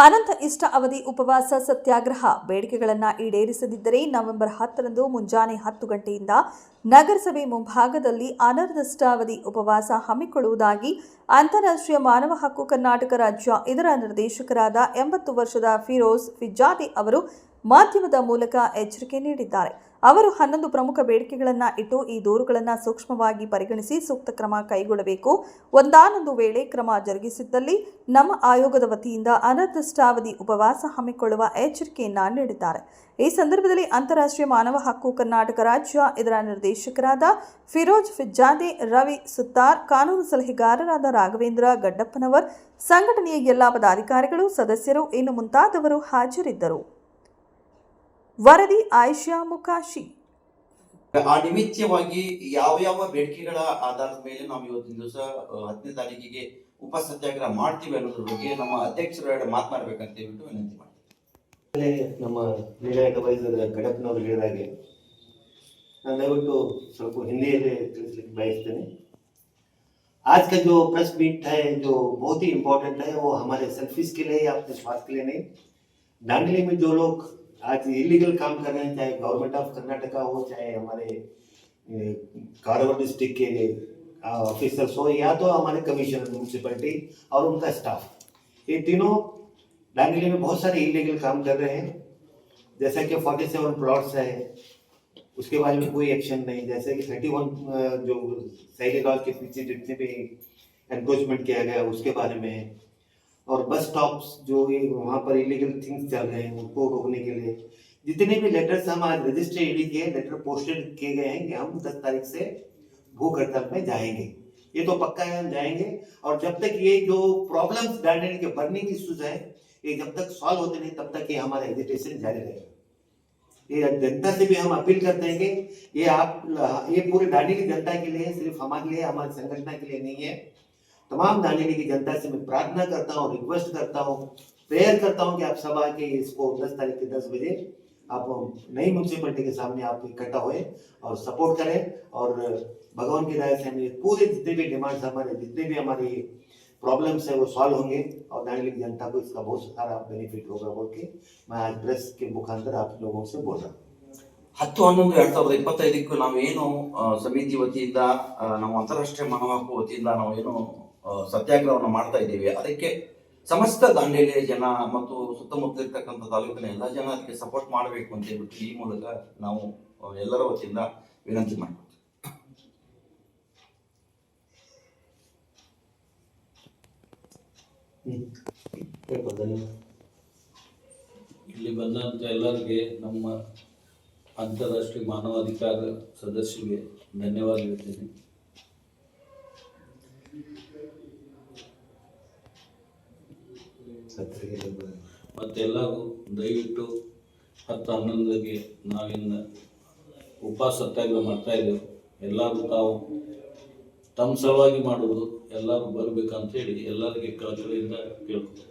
ಅನಂತ ಇಷ್ಟ ಅವಧಿ ಉಪವಾಸ ಸತ್ಯಾಗ್ರಹ ಬೇಡಿಕೆಗಳನ್ನು ಈಡೇರಿಸದಿದ್ದರೆ ನವೆಂಬರ್ ಹತ್ತರಂದು ಮುಂಜಾನೆ ಹತ್ತು ಗಂಟೆಯಿಂದ ನಗರಸಭೆ ಮುಂಭಾಗದಲ್ಲಿ ಅನರ್ಧಿಷ್ಟಾವಧಿ ಉಪವಾಸ ಹಮ್ಮಿಕೊಳ್ಳುವುದಾಗಿ ಅಂತಾರಾಷ್ಟ್ರೀಯ ಮಾನವ ಹಕ್ಕು ಕರ್ನಾಟಕ ರಾಜ್ಯ ಇದರ ನಿರ್ದೇಶಕರಾದ ಎಂಬತ್ತು ವರ್ಷದ ಫಿರೋಜ್ ಫಿಜಾದಿ ಅವರು ಮಾಧ್ಯಮದ ಮೂಲಕ ಎಚ್ಚರಿಕೆ ನೀಡಿದ್ದಾರೆ. ಅವರು ಹನ್ನೊಂದು ಪ್ರಮುಖ ಬೇಡಿಕೆಗಳನ್ನು ಇಟ್ಟು ಈ ದೂರುಗಳನ್ನು ಸೂಕ್ಷ್ಮವಾಗಿ ಪರಿಗಣಿಸಿ ಸೂಕ್ತ ಕ್ರಮ ಕೈಗೊಳ್ಳಬೇಕು. ಒಂದಾನೊಂದು ವೇಳೆ ಕ್ರಮ ಜರುಗಿಸಿದ್ದಲ್ಲಿ ನಮ್ಮ ಆಯೋಗದ ವತಿಯಿಂದ ಅನಿರ್ದಿಷ್ಟಾವಧಿ ಉಪವಾಸ ಹಮ್ಮಿಕೊಳ್ಳುವ ಎಚ್ಚರಿಕೆಯನ್ನು ನೀಡಿದ್ದಾರೆ. ಈ ಸಂದರ್ಭದಲ್ಲಿ ಅಂತಾರಾಷ್ಟ್ರೀಯ ಮಾನವ ಹಕ್ಕು ಕರ್ನಾಟಕ ರಾಜ್ಯ ಇದರ ನಿರ್ದೇಶಕರಾದ ಫಿರೋಜ್ ಫಿಜ್ಜಾದೆ, ರವಿ ಸುತ್ತಾರ್, ಕಾನೂನು ಸಲಹೆಗಾರರಾದ ರಾಘವೇಂದ್ರ ಗಡ್ಡಪ್ಪನವರ್, ಸಂಘಟನೆಯ ಎಲ್ಲಾ ಪದಾಧಿಕಾರಿಗಳು, ಸದಸ್ಯರು, ಇನ್ನು ಮುಂತಾದವರು ಹಾಜರಿದ್ದರು. ವರದಿ ಆಯಿಷಾ ಮುಕಾಶಿ ಆ ನಿಮಿತ್ತವಾಗಿ ಯಾವ ಯಾವ ಬೇಡಿಕೆಗಳ ಆಧಾರದ ಮೇಲೆ ನಾವು ಇವತ್ತಿನ ದಿವಸ ಹತ್ತನೇ ತಾರೀಕಿಗೆ ಉಪ ಸತ್ಯಾಗ್ರಹ ಮಾಡ್ತೀವಿ ಅನ್ನೋದ್ರ ಬಗ್ಗೆ ನಮ್ಮ ಅಧ್ಯಕ್ಷರ ಮಾತನಾಡ್ಬೇಕಂತ ಹೇಳ್ಬಿಟ್ಟು ವಿನಂತಿ ಮಾಡ್ತೀವಿ ಆಗಲೇ ನಮ್ಮ ನಿರ್ಣಾಯಕ ವಹಿಸಿದ ಕಡಪ್ನವರು ಹೇಳಿದ ಹಾಗೆ ನಾನು ದಯವಿಟ್ಟು ಸ್ವಲ್ಪ ಹಿಂದಿಯಲ್ಲಿ ತಿಳಿಸ್ಲಿಕ್ಕೆ ಬಯಸ್ತೇನೆ आज का जो प्रेस मीट है जो बहुत ही इम्पोर्टेंट है वो हमारे सेल्फिश के लिए या अपने स्वास्थ्य के लिए नहीं दांडली में जो लोग आज इलीगल काम कर रहे हैं चाहे गवर्नमेंट ऑफ़ कर्नाटका हो, चाहे हमारे कारवार डिस्ट्रिक्ट के ऑफिसर्स हो, या तो हमारे कमिश्नर म्यूनसिपैलिटी और उनका स्टाफ ये तीनों दांडली में बहुत सारे इलीगल काम कर रहे हैं। जैसा कि 47 प्लॉट्स है, उसके बारे में कोई एक्शन नहीं। जैसे कि 31 जो लॉज के पीछे जितने भी एनक्रोचमेंट किया गया, उसके बारे में और बस स्टॉप्स जो ये वहाँ पर इलीगल थिंग्स चल रहे हैं, उनको रोकने के लिए। जितने भी लेटर्स हम आज रजिस्टर ईडी के लेटर पोस्टेड किए गए हैं कि हम दस तारीख से भूख हड़ताल में जाएँगे। ये तो पक्का है, हम जाएँगे। और जब तक ये जो प्रॉब्लम्स डांडे के बर्निंग इश्यूज़ है, ये जब तक सॉल्व होते नहीं, तब तक ये हमारा एजिटेशन जारी रहेगा। ये जनता से भी हम अपील करते हैं कि ये आप, ये पूरे की जनता के लिए सिर्फ़ हमारे लिए, हमारी संगठन के लिए नहीं है। तमाम दांडी की जनता से मैं प्रार्थना करता हूँ रिक्वेस्ट करता हूँ प्रेयर करता हूँ कि आप सब आके इसको दस तारीख के दस बजे आप नई म्यूनसिपलिटी के सामने आप इकट्ठा हुए और सपोर्ट करें और भगवान की दया से हमें पूरे जितने भी डिमांड्स हमारे जितने भी हमारी प्रॉब्लम्स है वो सॉल्व होंगे और दांडी की जनता को इसका बहुत सारा बेनिफिट होगा बोल के मैं आज प्रेस के मुखांतर आप लोगों से बोल रहा हूँ ಹತ್ತು ಹನ್ನೊಂದು ಎರಡ್ ಸಾವಿರದ ಇಪ್ಪತ್ತೈದಕ್ಕೂ ನಾವೇನು ಆ, ಸಮಿತಿ ವತಿಯಿಂದ ಆ, ನಾವು ಅಂತಾರಾಷ್ಟ್ರೀಯ ಮಾನವ ಹಕ್ಕು ವತಿಯಿಂದ ನಾವು ಏನು ಆ, ಸತ್ಯಾಗ್ರಹವನ್ನು ಮಾಡ್ತಾ ಇದ್ದೀವಿ. ಅದಕ್ಕೆ ಸಮಸ್ತ ದಾಂಡೇಲಿಯ ಜನ ಮತ್ತು ಸುತ್ತಮುತ್ತ ಇರ್ತಕ್ಕಂಥ ತಾಲೂಕಿನ ಎಲ್ಲ ಜನ ಅದಕ್ಕೆ ಸಪೋರ್ಟ್ ಮಾಡಬೇಕು ಅಂತ ಹೇಳ್ಬಿಟ್ಟು ಈ ಮೂಲಕ ನಾವು ಎಲ್ಲರ ವತಿಯಿಂದ ವಿನಂತಿ ಮಾಡ್ತೀವಿ ಇಲ್ಲಿ ಬಂದಂತ ಎಲ್ಲರಿಗೆ ನಮ್ಮ ಅಂತಾರಾಷ್ಟ್ರೀಯ ಮಾನವಾಧಿಕಾರ ಸದಸ್ಯರಿಗೆ ಧನ್ಯವಾದ ಹೇಳ್ತೀನಿ. ಸತ್ರಿಗೆ. ಮತ್ತೆಲ್ಲರೂ ದಯವಿಟ್ಟು ಹತ್ತು ಹನ್ನೊಂದಕ್ಕೆ ನಾವಿಂದ ಉಪವಾಸ ಸತ್ಯಾಗ್ರಹ ಮಾಡ್ತಾ ಇದ್ದೇವೆ ಎಲ್ಲರೂ ತಾವು ತಮ್ಮ ಸಲುವಾಗಿ ಮಾಡುವುದು ಎಲ್ಲರೂ ಬರಬೇಕಂತ ಹೇಳಿ ಎಲ್ಲರಿಗೆ ಕಳಕಳಿಯಿಂದ ಕೇಳ್ಕೊತೀನಿ